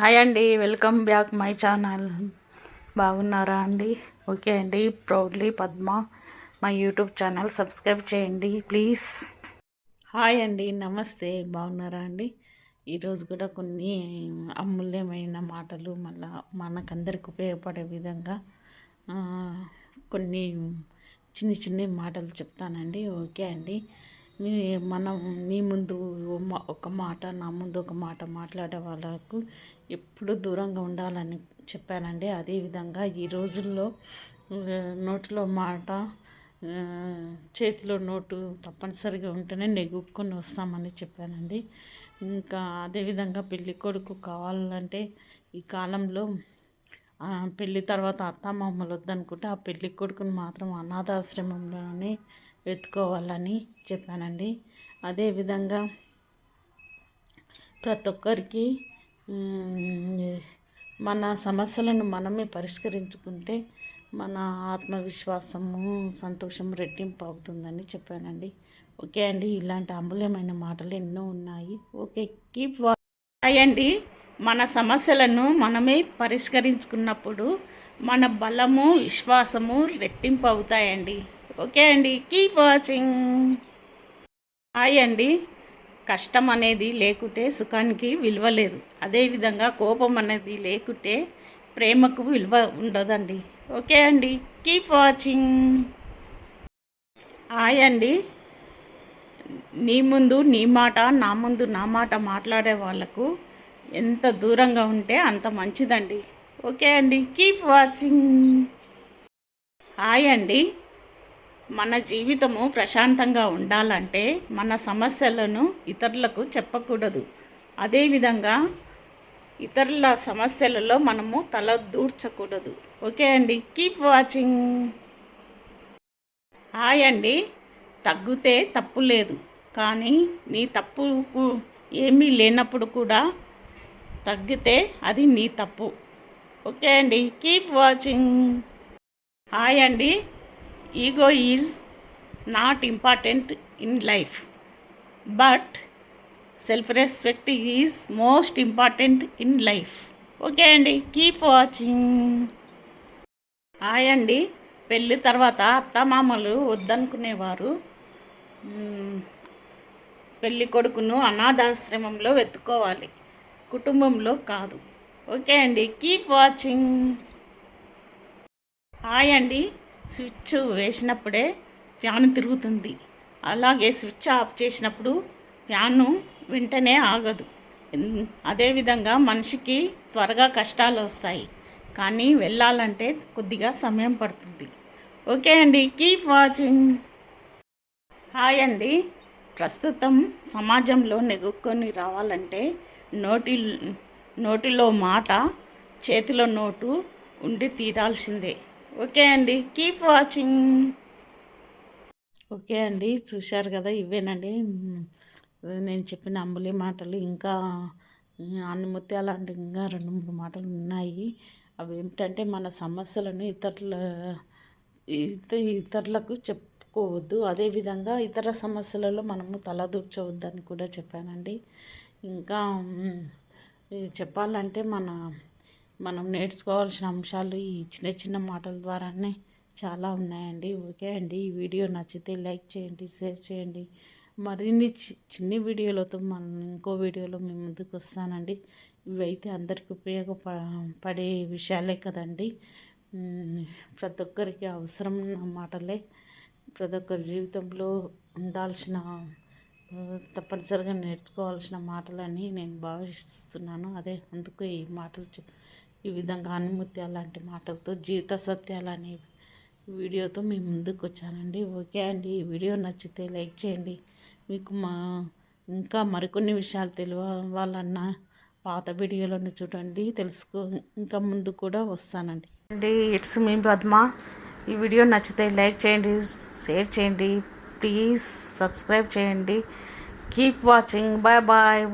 Hi అండి welcome back my channel. బాగున్నారా అండి? ఓకే అండి ప్రౌడ్లీ పద్మ మా యూట్యూబ్ ఛానల్ సబ్స్క్రైబ్ చేయండి ప్లీజ్. హాయ్ అండి నమస్తే బాగున్నారా అండి? ఈరోజు కూడా కొన్ని అమూల్యమైన మాటలు మళ్ళా మనకందరికి ఉపయోగపడే విధంగా కొన్ని చిన్ని చిన్ని మాటలు చెప్తానండి. ఓకే అండి మనం నీ ముందు మా ఒక మాట నా ముందు ఒక మాట మాట్లాడే వాళ్ళకు ఎప్పుడు దూరంగా ఉండాలని చెప్పానండి. అదేవిధంగా ఈ రోజుల్లో నోటిలో మాట చేతిలో నోటు తప్పనిసరిగా ఉంటేనే నెగ్గుకొని వస్తామని చెప్పానండి. ఇంకా అదేవిధంగా పెళ్ళి కొడుకు కావాలంటే ఈ కాలంలో పెళ్ళి తర్వాత అత్తమామలు వద్దనుకుంటే ఆ పెళ్ళి కొడుకుని మాత్రం అనాథాశ్రమంలోనే వెతుకోవాలని చెప్పానండి. అదేవిధంగా ప్రతి ఒక్కరికి మన సమస్యలను మనమే పరిష్కరించుకుంటే మన ఆత్మవిశ్వాసము సంతోషం రెట్టింపు అవుతుందని చెప్పానండి. ఓకే అండి ఇలాంటి అమూల్యమైన మాటలు ఎన్నో ఉన్నాయి. ఓకే కీప్ హాయ్ అండి మన సమస్యలను మనమే పరిష్కరించుకున్నప్పుడు మన బలము విశ్వాసము రెట్టింపు అవుతాయండి ఓకే అండి కీప్ వాచింగ్. హాయ్ అండి. కష్టం అనేది లేకుంటే సుఖానికి విలువ లేదు. అదేవిధంగా కోపం అనేది లేకుంటే ప్రేమకు విలువ ఉండదండి. ఓకే అండి. కీప్ వాచింగ్ హాయ్ అండి. నీ ముందు నీ మాట నా ముందు నా మాట మాట్లాడే వాళ్ళకు ఎంత దూరంగా ఉంటే అంత మంచిదండి. ఓకే అండి. కీప్ వాచింగ్ హాయ్ అండి. మన జీవితము ప్రశాంతంగా ఉండాలంటే మన సమస్యలను ఇతరులకు చెప్పకూడదు. అదేవిధంగా ఇతరుల సమస్యలలో మనము తల దూర్చకూడదు. ఓకే అండి కీప్ వాచింగ్. హాయ్ అండి తగ్గితే తప్పు లేదు కానీ నీ తప్పుకు ఏమీ లేనప్పుడు కూడా తగ్గితే అది నీ తప్పు. ఓకే అండి కీప్ వాచింగ్. హాయ్ అండి ego is not important in life but self respect is most important in life okay అండి కీప్ వాచింగ్ హాయ్ అండి పెళ్ళి తర్వాత అత్తమామలు వద్దనుకునేవారు. పెళ్ళి కొడుకును అనాథాశ్రమంలో వెతుక్కోవాలి. కుటుంబంలో కాదు. ఓకే అండి కీప్ వాచింగ్ హాయ్ అండి స్విచ్ వేసినప్పుడే ఫ్యాన్ తిరుగుతుంది. అలాగే స్విచ్ ఆఫ్ చేసినప్పుడు ఫ్యాను వెంటనే ఆగదు. అదేవిధంగా మనిషికి త్వరగా కష్టాలు వస్తాయి. కానీ వెళ్ళాలంటే కొద్దిగా సమయం పడుతుంది. ఓకే అండి కీప్ వాచింగ్. హాయ్ అండి. ప్రస్తుతం సమాజంలో నెగుక్కొని రావాలంటే నోటి నోటిలో మాట చేతిలో నోటు ఉండి తీరాల్సిందే. ఓకే అండి. కీప్ వాచింగ్ ఓకే అండి. చూశారు కదా ఇవేనండి. నేను చెప్పిన అంబులి మాటలు. ఇంకా అన్నముత్యాలు అంటే ఇంకా రెండు మూడు మాటలు ఉన్నాయి. అవి ఏమిటంటే మన సమస్యలను ఇతరుల ఇత- ఇతరులకు చెప్పుకోవద్దు. అదేవిధంగా ఇతర సమస్యలలో మనము తలదూర్చవద్దని కూడా చెప్పానండి. ఇంకా చెప్పాలంటే మన మనం నేర్చుకోవాల్సిన అంశాలు ఈ చిన్న చిన్న మాటల ద్వారానే చాలా ఉన్నాయండి. ఓకే అండి. ఈ వీడియో నచ్చితే లైక్ చేయండి షేర్ చేయండి. మరిన్ని చి చిన్ని వీడియోలతో మనం ఇంకో వీడియోలో మీ ముందుకు వస్తానండి. ఇవైతే అందరికి ఉపయోగప పడే విషయాలే కదండి. ప్రతి ఒక్కరికి అవసరం ఉన్న మాటలే. ప్రతి ఒక్కరి జీవితంలో ఉండాల్సిన తప్పనిసరిగా నేర్చుకోవాల్సిన మాటలని నేను భావిస్తున్నాను. అదే అందుకు ఈ మాటలు ఈ విధంగా అనుమతి లాంటి మాటలతో జీవిత సత్యాలు అనే వీడియోతో మీ ముందుకు వచ్చానండి. ఓకే అండి. ఈ వీడియో నచ్చితే లైక్ చేయండి. మీకు మా ఇంకా మరికొన్ని విషయాలు తెలియవాలన్నా పాత వీడియోలను చూడండి తెలుసుకో ఇంకా ముందు కూడా వస్తానండి. అండి ఇట్స్ మీ పద్మ. ఈ వీడియో నచ్చితే లైక్ చేయండి షేర్ చేయండి. ప్లీజ్ సబ్స్క్రైబ్ చేయండి. Keep watching. Bye bye.